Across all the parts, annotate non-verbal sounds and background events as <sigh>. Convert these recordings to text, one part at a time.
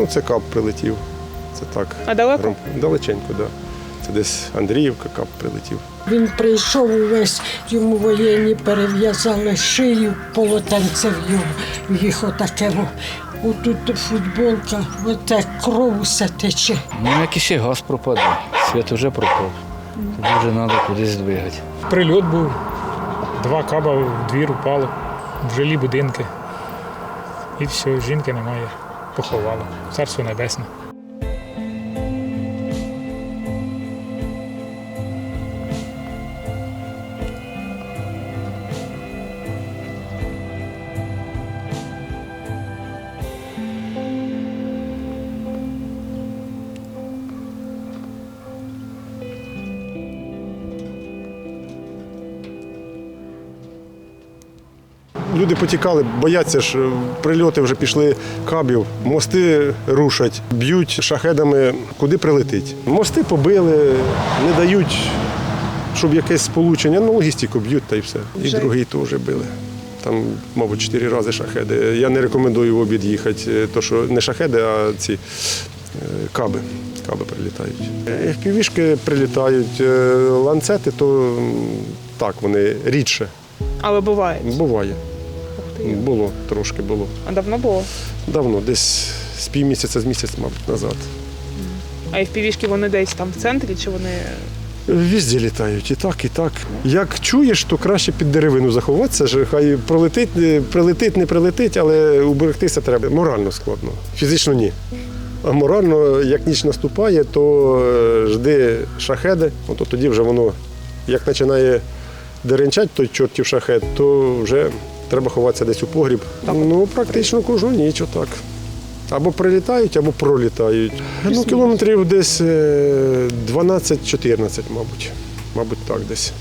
Ну, це кап прилетів. Це так. А далеко? Далеченько, так. Да. Це десь Андріївка, кап прилетів. Він прийшов увесь, йому воєнні перев'язали шию, полотенце в його, їх отаке. Отут футболка, оте кров усе тече. Ну, як ще газ пропаде, світ вже пропав. Тоді вже треба кудись двигати. Прильот був, два каба в двір упало, в жилі будинки. І все, жінки немає. Поховали. Царство небесне. Люди потікали, бояться ж, е, прильоти вже пішли кабів, мости рушать, б'ють шахедами, куди прилетить. Мости побили, не дають, щоб якесь сполучення, ну логістику б'ють та й все. І другий теж били. Там, мабуть, чотири рази шахеди. Я не рекомендую в обід їхати, е, то що не шахеди, а ці е, каби. Каби прилітають. Півішки прилітають, ланцети, то так, вони рідше. Але буває. Буває. Було, трошки було. А давно було? Давно, десь з півмісяця, з місяць, мабуть, назад. А і в півішки вони десь там в центрі, чи вони. Візді літають, і так, і так. Як чуєш, то краще під деревину заховатися, ж хай пролетить, прилетить, не прилетить, але уберегтися треба. Морально складно, фізично ні. А морально, як ніч наступає, то е, жди шахеди, от тоді вже воно як починає деренчать той чортів шахет, то вже треба ховатися десь у погріб. Ну, практично кожну ніч отак. Або прилітають, або пролітають. Ну, кілометрів десь е, 12-14, мабуть. Мабуть, так десь.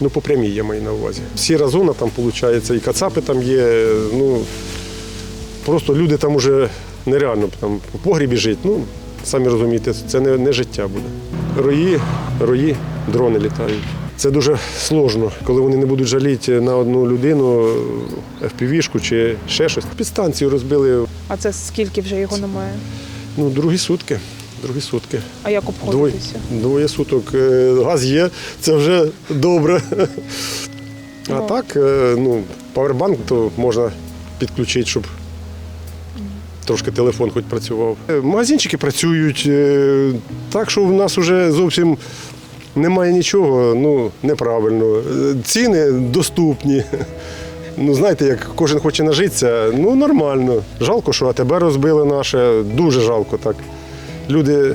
Ну, по прямій я маю на увазі. Сіра зона там виходить, і кацапи там є. Ну, просто люди там уже нереально там у погрібі жити. Ну, самі розумієте, це не, не життя буде. Рої, рої, дрони літають. Це дуже сложно, коли вони не будуть жаліти на одну людину FPV-шку чи ще щось. Підстанцію розбили А це скільки вже його немає? Ну, другі сутки. Другі сутки. А як Двоє, обходитися? двоє суток. Е, Газ є, це вже добре. А так, е, ну, павербанк то можна підключити, щоб трошки телефон хоч працював. Е, Магазинчики працюють, так що в нас вже зовсім немає нічого, ну, неправильно. Е, Ціни доступні. Ну, знаєте, як кожен хоче нажитися, ну нормально. Жалко, що АТБ розбили наше, дуже жалко так. Люди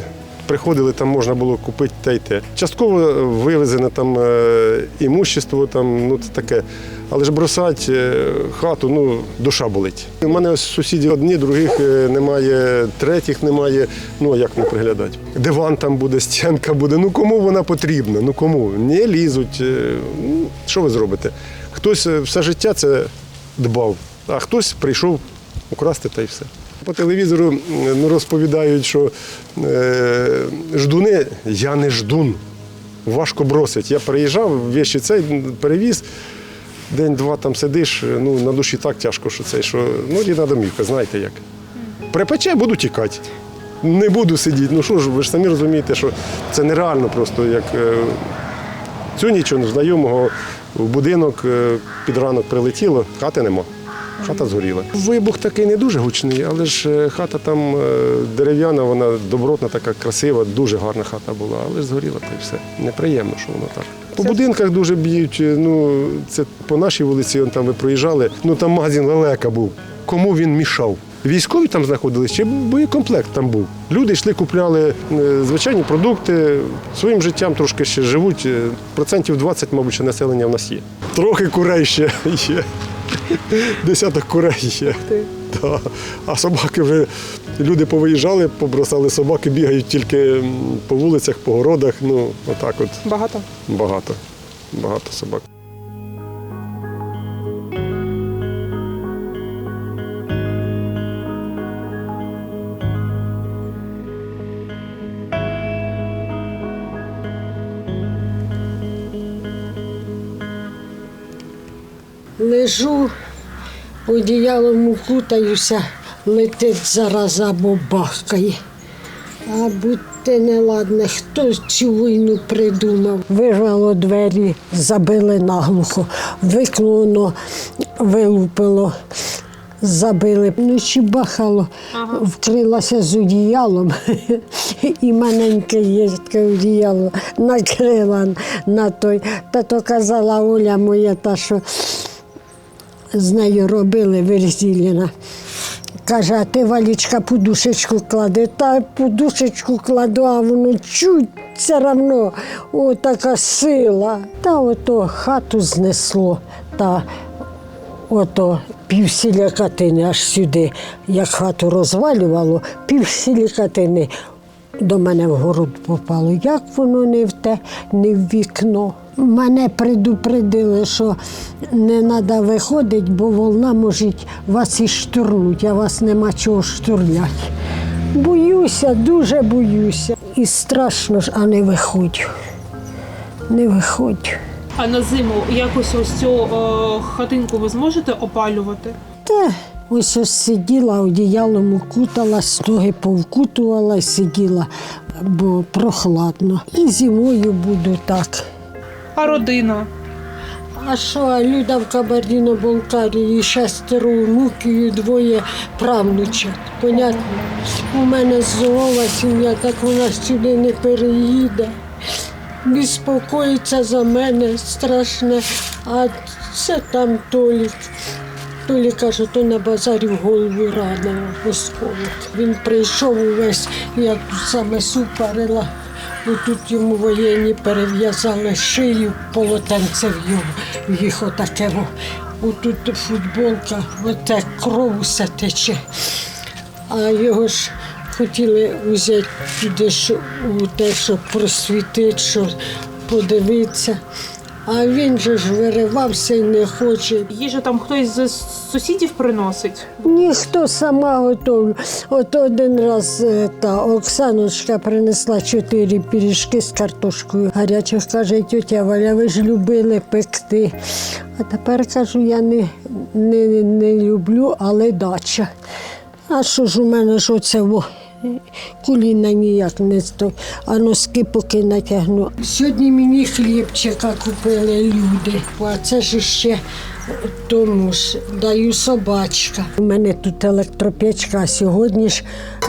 приходили, там можна було купити те й те. Частково вивезене там е, імущество, там, ну це таке. Але ж бросати е, хату, ну, душа болить. У мене ось сусіді одні, других е, немає, третіх немає. Ну, як не приглядати? Диван там буде, стінка буде. Ну кому вона потрібна? Ну кому? Не лізуть. ну, Що ви зробите? Хтось все життя це дбав, а хтось прийшов украсти та й все. По телевізору ну, розповідають, що е, ждуни, я не ждун. Важко бросить. Я приїжджав, вещі цей перевіз, день-два там сидиш, ну на душі так тяжко, що це, що ну рідна домівка, знаєте як. Припече, буду тікати. Не буду сидіти. Ну що ж, ви ж самі розумієте, що це нереально просто як. е, Цю ніч знайомого в будинок е, під ранок прилетіло, хати нема. Хата згоріла. Вибух такий не дуже гучний, але ж е, хата там е, дерев'яна, вона добротна, така красива, дуже гарна хата була, але ж згоріла та й все. Неприємно, що воно так. По будинках дуже б'ють. е, Ну це по нашій вулиці, он там ви проїжджали. Ну там магазин лелека був. Кому він мішав? Військові там знаходились, чи боєкомплект там був. Люди йшли, купляли звичайні продукти, своїм життям трошки ще живуть. Процентів 20, мабуть, населення в нас є. Трохи курей ще є. Десяток курей є. Да. А собаки вже люди повиїжджали, побросали собаки, бігають тільки по вулицях, по городах. Ну, отак от Багато? багато. Багато собак. Лежу, одіялом укутаюся, летить зараз або бахкає. А будьте неладне, хто цю війну придумав? Вирвало двері, забили наглухо, вікно воно вилупило, забили. Вночі бахало, вкрилася з одіялом, <laughs> і маленьке є таке одіяло накрила на той. Та то казала Оля моя, та що з нею робили Верзіліна. Каже, а ти валічка подушечку клади. Та подушечку кладу, а воно чуть все одно така сила. Та ото хату знесло, та ото півсіля катини аж сюди, як хату розвалювало, півсілі катини до мене в город попало. Як воно не в те, не в вікно. Мене предупредили, що не треба виходити, бо волна може вас і штурнуть, а вас нема чого штурляти. Боюся, дуже боюся. І страшно ж, а не виходь. Не виходь. А на зиму якось ось цю е, хатинку ви зможете опалювати? Та ось ось сиділа, одіялом укуталась, ноги повкутувала і сиділа, бо прохладно. І зимою буду так. А родина? А що, Люда в Кабардіно-Болгарії, шестеро онуків і двоє правнучат. Понятно? У мене здорова сім'я, так вона сюди не переїде. Безпокоїться за мене страшне, а це там Толік. Толік каже, то на базарі в голову ранило осколок. Він прийшов увесь, я тут саме супарила. Отут йому воєнні перев'язали шию, полотенце в його, їх отаке. Отут футболка, оте кров усе тече. А його ж хотіли взяти туди, що, у те, щоб просвітити, що подивитися. А він же ж виривався і не хоче. Їжу там хтось з сусідів приносить? Ніхто сама готовлю. От один раз е, та Оксаночка принесла чотири пиріжки з картошкою гарячих. Каже, тетя Валя, ви ж любили пекти. А тепер кажу, я не, не, не люблю, але дача. А що ж у мене ж оце во? Куліна ніяк не стой, а носки поки натягну. Сьогодні мені хлібчика купили люди, а це ж ще тому ж даю собачка. У мене тут електропечка, а сьогодні ж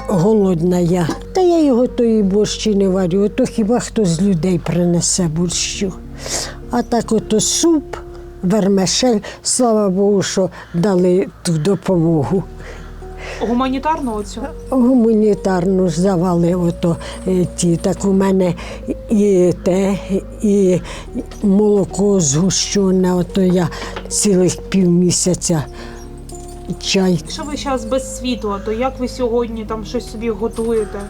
голодна я. Та я його тої борщі не варю, ото хіба хто з людей принесе борщу. А так ото суп, вермешель, слава Богу, що дали ту допомогу. Гуманітарну оцю? Гуманітарну ж завали ото е, ті. Так у мене і те, і молоко згущене, ото я цілих півмісяця чай. Якщо ви зараз без світла, то як ви сьогодні там щось собі готуєте?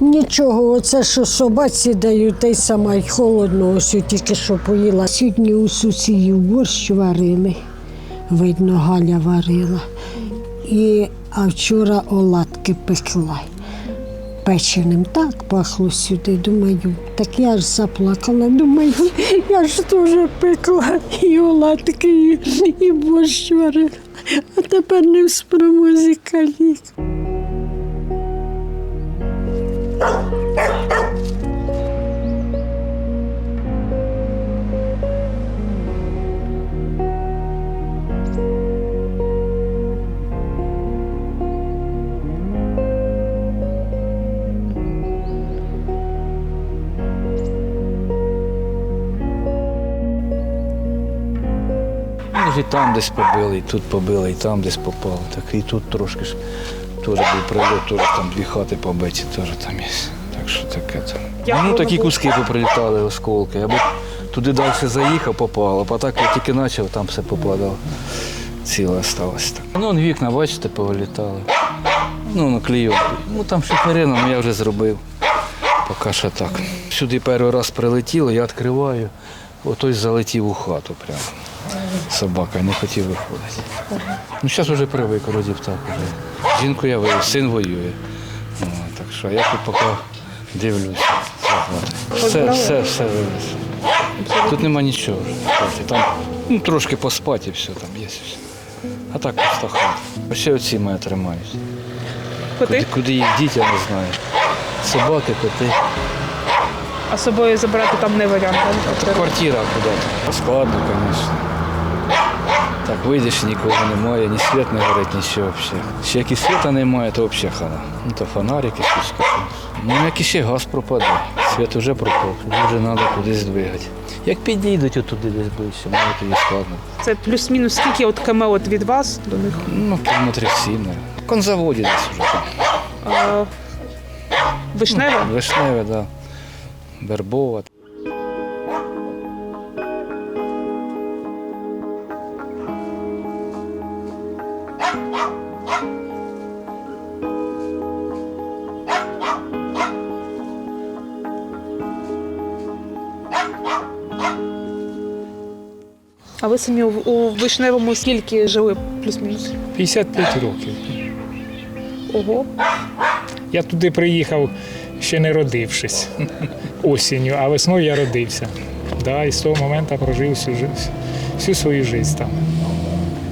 Нічого, оце що собаці даю, те й сама й холодно, ось тільки що поїла. Сьогодні у сусідів борщ варили, видно, Галя варила. І, а вчора оладки пекла. Печеним так пахло сюди. Думаю, так я ж заплакала. Думаю, я ж теж пекла і оладки, і, борщ варила. А тепер не в спромозі калік. Ну, і там десь побили, і тут побили, і там десь попало. Так і тут трошки ж теж був прильот, теж там дві хати побиті, теж там є. Так що таке там. Ну такі куски поприлітали, осколки. Я б туди далі заїхав, попало, а так я тільки почав, там все попадало. Ціле сталося. Так. Ну, он вікна, бачите, повилітали. Ну, на клейовки. Ну там шиферина, ну я вже зробив. Поки що так. Сюди перший раз прилетіло, я відкриваю, отой залетів у хату прямо. Собака, не хотів виходити. Ну, зараз вже привик, вроді б так уже. Жінку я вивез, син воює. Ну, так що я тут поки дивлюся. Все, все, все вивез. Тут нема нічого. вже. Там ну, трошки поспати і все там є. Все. А так просто хата. Ще оці мене тримають. Куди, куди їх діть, я не знаю. Собаки, коти. А з собою забирати там не варіант. так? Квартира куди-то. Складно, звісно. Так, вийдеш, нікого немає, ні світ не горить, нічого взагалі. Ще як і світа немає, то взагалі хана. Ну то фонарики, свічки. Ну як іще газ пропаде. Світ вже пропав, вже треба кудись двигати. Як підійдуть отуди десь ближче, може тоді складно. Це плюс-мінус скільки от км от від вас до них? Ну, кілометрів сім. Конзаводі десь вже там. А, Вишневе? Вишневе, да. Вербова. А ви самі у, Вишневому скільки жили плюс-мінус? 55 років. Ого. Я туди приїхав ще не родившись <laughs> осінню, а весною я родився. Да, і з того моменту прожив всю, всю свою життя там,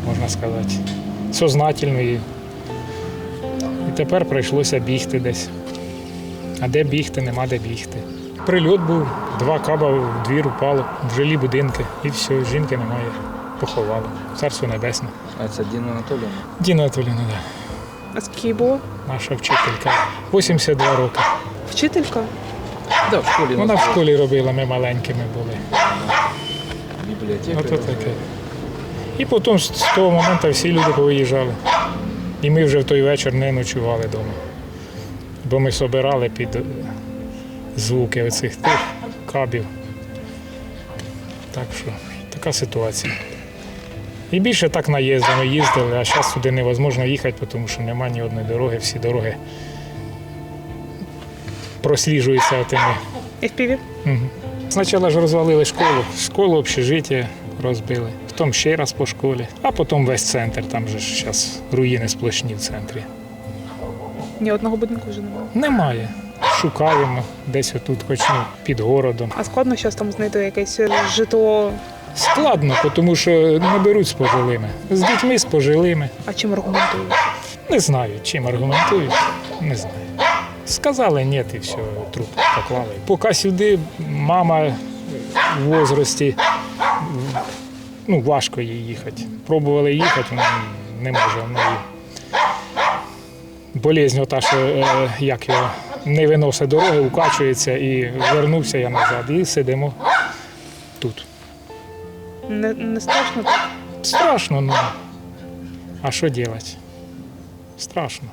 можна сказати. Сознательно. І, і тепер прийшлося бігти десь. А де бігти, нема де бігти. Прильот був, два каба в двір упало, в жилі будинки, і все, жінки немає. Поховали. Царство небесне. А це Діна Анатолійовна? Діна Анатоліївна, да, А скільки їй було? наша вчителька. 82 роки. Вчителька? Да, в школі Вона в школі робила, ми маленькими були. бібліотека. Ото таке. І потім з того моменту всі люди повиїжджали. І ми вже в той вечір не ночували вдома. Бо ми собирали під звуки оцих тих кабів. Так що така ситуація. І більше так наїздами їздили, а зараз туди невозможно їхати, тому що немає ні одної дороги, всі дороги просліджуються тими FPV? Спочатку ж розвалили школу, школу, общежиття розбили, потім ще раз по школі, а потім весь центр. Там же ж зараз руїни сплошні в центрі. Ні одного будинку вже немає. Немає. Шукаємо десь отут, хоч ну, під городом. А складно зараз там знайти якесь житло. Складно, тому що не беруть з пожилими. З дітьми з пожилими. А чим аргументують? Не знаю, чим аргументують, не знаю. Сказали ні, і все, труп поклали. Поки сюди мама в возрасті, ну, важко їй їхати. Пробували їхати, вона не може. Болезнь ота, що е, як його не виносить дороги, укачується і вернувся я назад. І сидимо тут. Не, не страшно так? Страшно, ну. А що робити? Страшно.